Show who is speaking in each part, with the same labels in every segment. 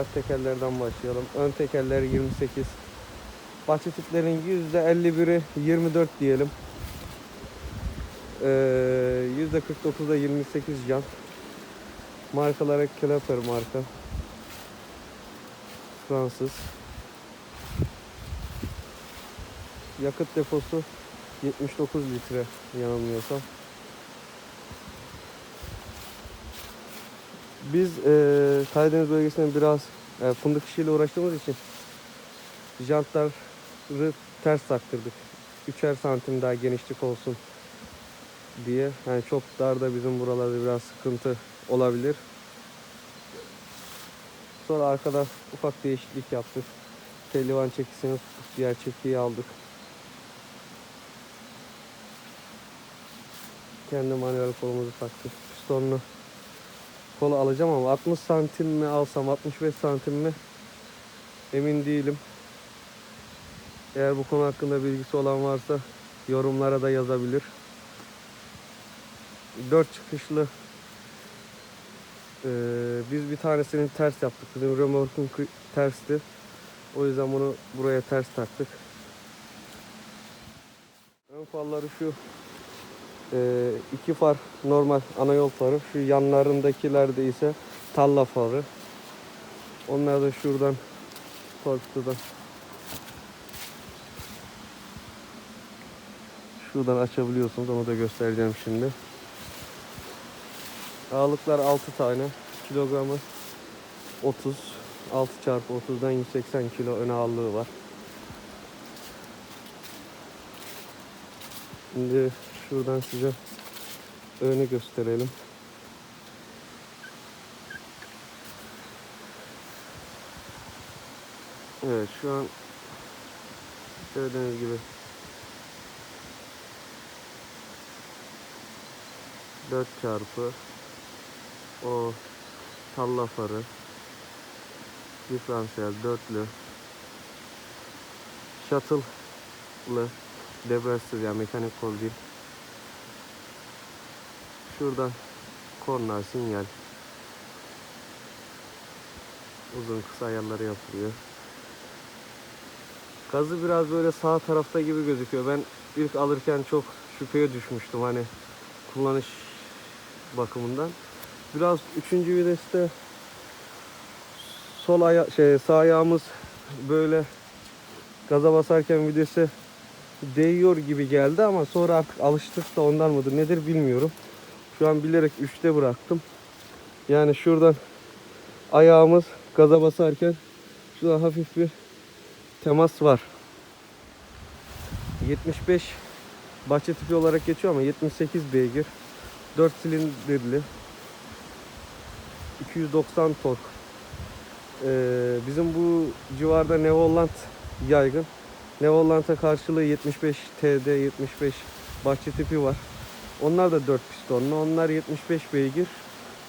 Speaker 1: olarak tekerlerden başlayalım. Ön tekerler 28. Bahçe tiplerin %51'i 24 diyelim. Ee, %49'da 28 jant. Markalara Kelefer marka. Fransız. Yakıt deposu 79 litre yanılmıyorsam. Biz eee Karadeniz bölgesinde biraz e, fındık işiyle uğraştığımız için jantları ters taktırdık. Üçer santim daha genişlik olsun diye. Yani çok darda bizim buralarda biraz sıkıntı olabilir. Sonra arkada ufak değişiklik yaptık. Pehlivan çekisini tuttuk. Diğer çekiyi aldık. Kendi manuel kolumuzu taktık. Pistonlu kolu alacağım ama 60 santim mi alsam 65 santim mi emin değilim. Eğer bu konu hakkında bilgisi olan varsa yorumlara da yazabilir. 4 çıkışlı eee, biz bir tanesini ters yaptık. Bizim römorkun kı- tersti. O yüzden bunu buraya ters taktık. Ön farları şu ee, iki far normal ana yol farı. Şu yanlarındakilerde ise talla farı. Onlar da şuradan torpidodan şuradan açabiliyorsunuz. Onu da göstereceğim şimdi. Ağırlıklar 6 tane. Kilogramı 30. 6 çarpı 30'dan 180 kilo ön ağırlığı var. Şimdi şuradan size önü gösterelim. Evet şu an gördüğünüz gibi dört çarpı o talla farı diferansiyel dörtlü shuttle'lı debriyajsız yani mekanik kol değil. Şuradan korna sinyal. Uzun kısa ayarları yapılıyor. Gazı biraz böyle sağ tarafta gibi gözüküyor. Ben ilk alırken çok şüpheye düşmüştüm hani kullanış bakımından. Biraz üçüncü viteste sol aya şey sağ ayağımız böyle gaza basarken vitese değiyor gibi geldi ama sonra artık alıştık da ondan mıdır nedir bilmiyorum. Şu an bilerek 3'te bıraktım. Yani şuradan ayağımız gaza basarken şurada hafif bir temas var. 75 bahçe tipi olarak geçiyor ama 78 beygir. 4 silindirli. 290 tork. Ee, bizim bu civarda Neoland yaygın. Neoland'a karşılığı 75 TD 75 bahçe tipi var. Onlar da 4 pistonlu. Onlar 75 beygir.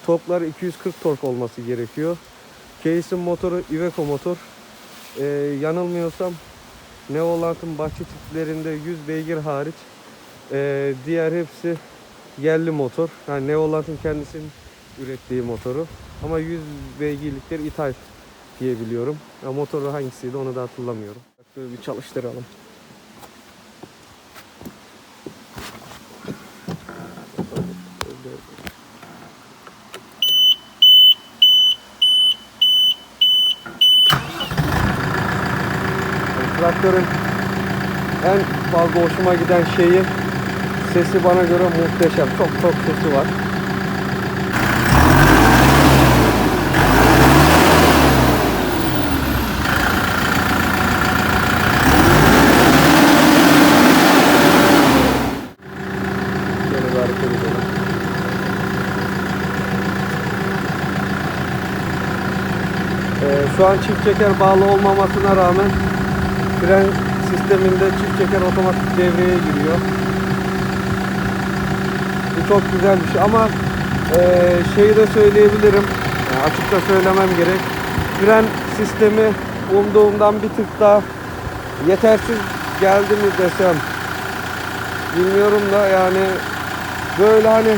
Speaker 1: Toplar 240 tork olması gerekiyor. Case'in motoru Iveco motor. Ee, yanılmıyorsam Neoland'ın bahçe tiplerinde 100 beygir hariç ee, diğer hepsi yerli motor. Yani Neoland'ın kendisinin ürettiği motoru. Ama 100 beygirlikleri ithal diye biliyorum. Ya motoru hangisiydi onu da hatırlamıyorum. Böyle bir çalıştıralım. Yani traktörün en fazla hoşuma giden şeyi sesi bana göre muhteşem. Çok çok sesi var. Ee, şu an çift çeker bağlı olmamasına rağmen fren sisteminde çift çeker otomatik devreye giriyor. Bu çok güzel bir şey ama eee, şeyi de söyleyebilirim. Yani açıkça söylemem gerek. Fren sistemi umduğumdan bir tık daha yetersiz geldi mi desem bilmiyorum da yani böyle hani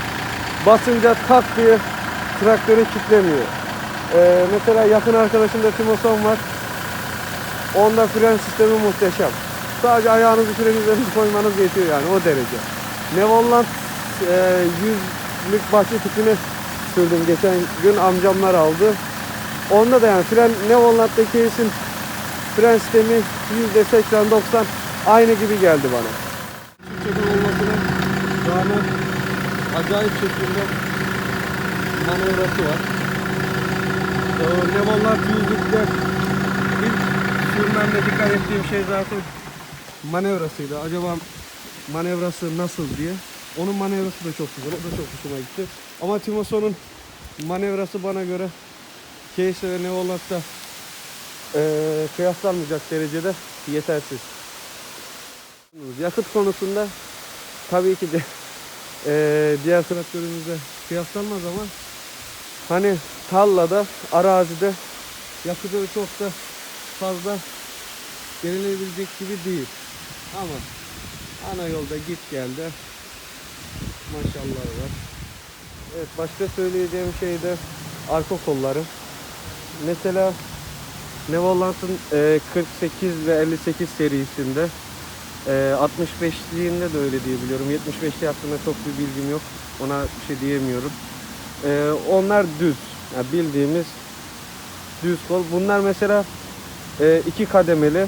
Speaker 1: basınca tak diye traktörü kilitlemiyor. Ee, mesela yakın arkadaşımda Timoson var. Onda fren sistemi muhteşem. Sadece ayağınızı fren üzerine koymanız yetiyor yani o derece. Nevolland e, 100'lük bahçe tipini sürdüm geçen gün amcamlar aldı. Onda da yani fren Nevolland'daki case'in fren sistemi %80-90 aynı gibi geldi bana. Türkçe'de olmasına rağmen acayip şekilde manevrası var. Ee, Nevolland 100'lükte ilk sürmemde dikkat ettiğim şey zaten manevrasıydı. Acaba manevrası nasıl diye. Onun manevrası da çok güzel. O da çok hoşuma gitti. Ama Timoson'un manevrası bana göre Case ve Neoland'da eee kıyaslanmayacak derecede yetersiz. Yakıt konusunda tabii ki de eee diğer traktörümüzle kıyaslanmaz ama hani tarlada, arazide yakıtı çok da fazla verilebilecek gibi değil. Ama ana yolda git geldi. Maşallah var. Evet başka söyleyeceğim şey de arka kolları. Mesela Nevoland'ın e, 48 ve 58 serisinde e, 65'liğinde de öyle diye biliyorum. 75'li hakkında çok bir bilgim yok. Ona bir şey diyemiyorum. E, onlar düz. Yani bildiğimiz düz kol. Bunlar mesela e, iki kademeli.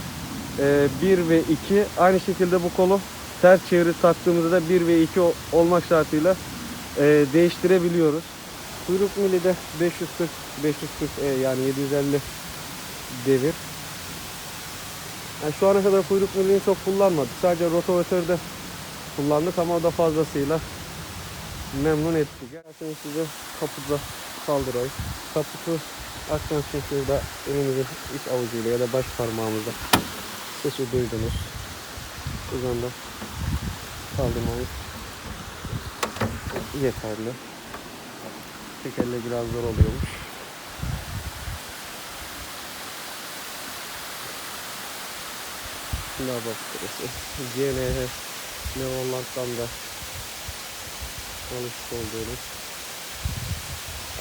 Speaker 1: 1 ve 2 aynı şekilde bu kolu ters çeviri taktığımızda da 1 ve 2 o- olmak şartıyla e, değiştirebiliyoruz. Kuyruk mili de 540 540 e, yani 750 devir. Yani şu ana kadar kuyruk milini çok kullanmadık. Sadece rotavatörde kullandık ama o da fazlasıyla memnun etti. Gelseniz size kapuda kaldırayım. Kaputu için şurada elimizi iç avucuyla ya da baş parmağımızla sesi duydunuz. Buradan da kaldırmamız yeterli. Tekerle biraz zor oluyormuş. Şuna bak burası. GNH Neoland'dan da alışık olduğunuz.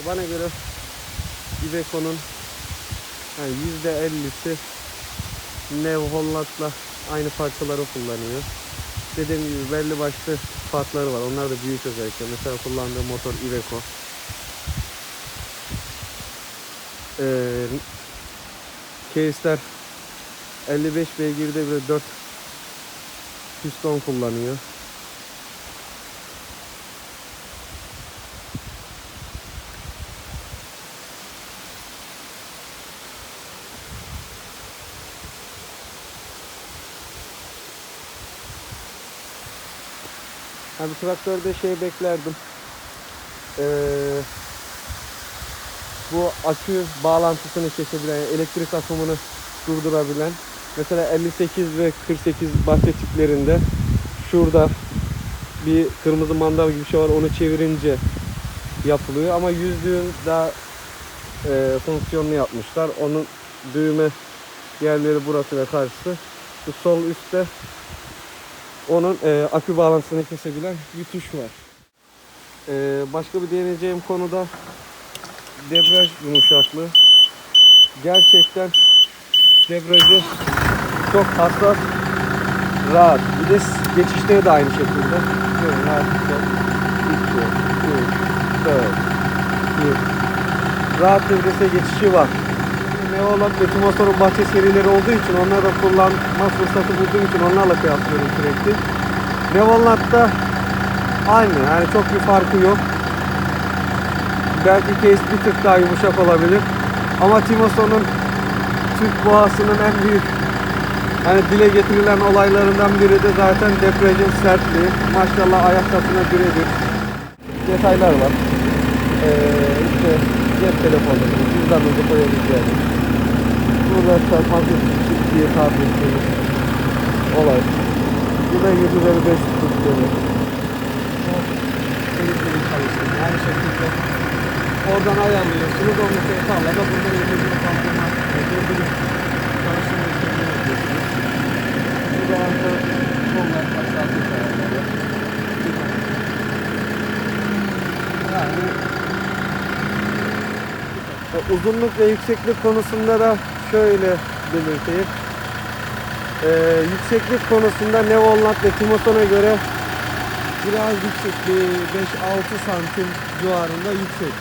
Speaker 1: Bana göre Iveco'nun yani %50'si Nev Holland'la aynı parçaları kullanıyor. Dediğim gibi belli başlı farkları var. Onlar da büyük özellikle. Mesela kullandığı motor Iveco. Ee, case'ler 55 beygirde bile 4 piston kullanıyor. Hani traktörde şey beklerdim. Ee, bu akü bağlantısını kesebilen, elektrik akımını durdurabilen. Mesela 58 ve 48 bahçe tiplerinde şurada bir kırmızı mandal gibi bir şey var. Onu çevirince yapılıyor. Ama yüzlüğün daha e, fonksiyonlu yapmışlar. Onun düğme yerleri burası ve karşısı. Bu sol üstte onun e, akü bağlantısını kesebilen bir tuş var. E, başka bir değineceğim konuda debriyaj yumuşaklığı. Gerçekten debriyajı çok hassas, rahat. Bir de geçişleri de aynı şekilde. Böyle rahatlıkla 2, 3, 4, 1. Rahat bir vitese geçişi var. Neola ve Tumasor'un bahçe serileri olduğu için onları da kullanma fırsatı bulduğum için onlarla kıyaslıyorum sürekli. Neoland'da aynı yani çok bir farkı yok. Belki case bir tık daha yumuşak olabilir. Ama Timoson'un Türk boğasının en büyük hani dile getirilen olaylarından biri de zaten debriyajın sertliği. Maşallah ayakkabısına birebir detaylar var. Ee, işte cep telefonları, cüzdanınızı koyabileceğiniz. Burada çift diye tabir ettiğimiz olay. Burada 7 üzeri 5 tuttuğumuz. Çelikleri çalıştım. Aynı şekilde oradan ayarlıyorsunuz. Onu şey tarlada burada 7 üzeri çalıştırma işlemini yapıyorsunuz. Bu da onlar aşağısı tarafları. Yani uzunluk ve yükseklik konusunda da şöyle belirteyim. Ee, yükseklik konusunda Neoland ve Timoson'a göre
Speaker 2: Biraz yüksek bir 5-6 santim civarında yüksek.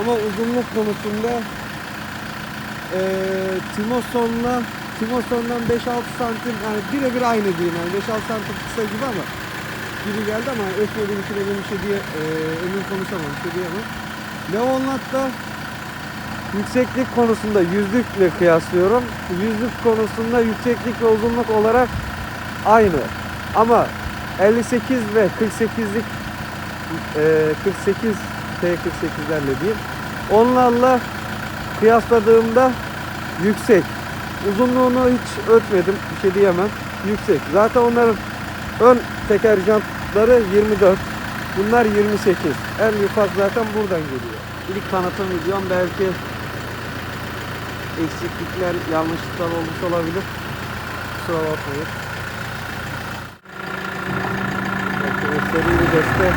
Speaker 1: ama uzunluk konusunda
Speaker 2: Ee, Timoson'la Timoson'dan 5-6 santim yani birebir aynı diyeyim yani 5-6 santim kısa gibi ama gibi geldi ama ölçmediğim için emin bir şey diye e, emin konuşamam bir şey diyemem. Leonland'da
Speaker 1: yükseklik konusunda yüzlükle kıyaslıyorum. Yüzlük konusunda yükseklik ve uzunluk olarak aynı. Ama 58 ve 48'lik e, 48 T48'lerle diyeyim. Onlarla kıyasladığımda yüksek. Uzunluğunu hiç ölçmedim. Bir şey diyemem. Yüksek. Zaten onların ön teker jantları 24. Bunlar 28. En fark zaten buradan geliyor. İlk tanıtım videom belki eksiklikler, yanlışlıklar olmuş olabilir. Kusura bakmayın. Bakın, seri bir deste